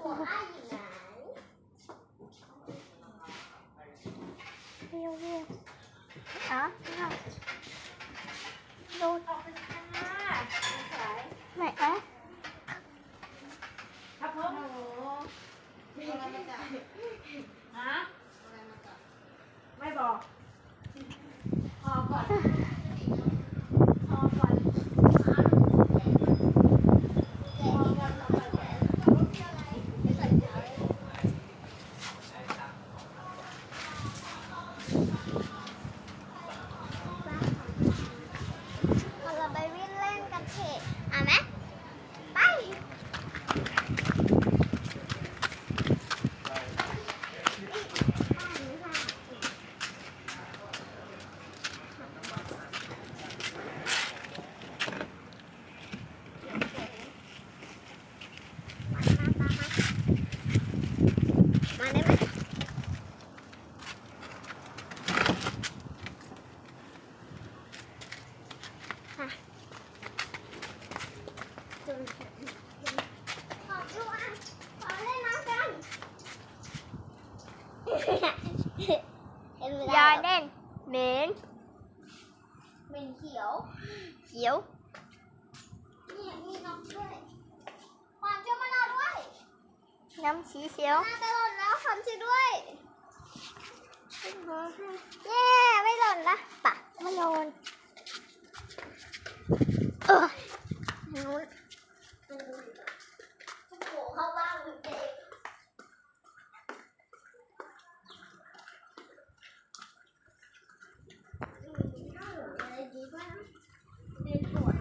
เร็วเร็วอ๋อโดนออกไปค่ะไหนอะครับผมฮะไม่บอกพอก่อน เราไปวิ่งเล่นกันเถอะอะไหมไป มาได้ไหมค่ะขอดูอะขอเล่นน้ำกันอย่าเล่นเหม็น เหม็นเขียว เขียว นี่มีนกด้วยความช่วยมะนาวด้วย น้ำสีเขียวน่าจะหล่นแล้วคำช่วยด้วย เย้ ไม่หล่นละปะไม่หล่นเออนู้นโอ้โหเข้าบ้านเลยเด็กอะไรดีบ้างเป็นปวด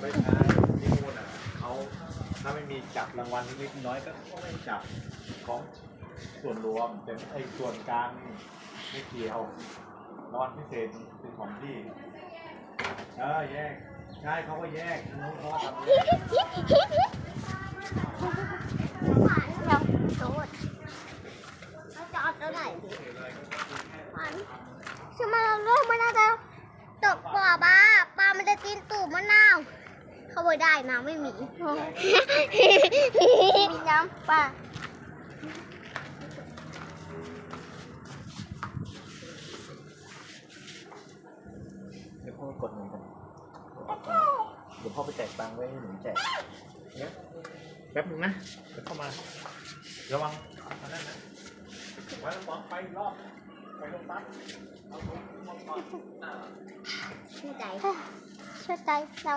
ไม่ใช่ที่นู่นอะเขาถ้าไม่มีจับรางวัลเล็กน้อยก็ไม่จับของส่วนรวมแต่ไอ้ส่วนกลางนี่ไม่เกี่ยวรางวัลพิเศษเป็นของพี่เออแยกใช่เขาก็แยกทางนู้นเขาทำแยก ยังโดดเราจะเอาตัวไหนดีมันคือมันเราเลือกมันน่าจะตกบ่อปลาปลามันจะกินตูดมะนาว เข้าไปได้น้ำไม่มีมีน้ำปลาเดี๋ยวพ่อกดเงินกันเดี๋ยวพ่อไปแจกตังค์ไว้ให้หนูแจกเนี่ยแป๊บนึงนะเดี๋ยวเข้ามา ระวังอันนั้นนะไว้ระวังไปอีกรอบนะไปลงปั๊บเอาลงลงก่อนชื่อใจชื่อใจเรา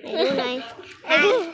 ฮัล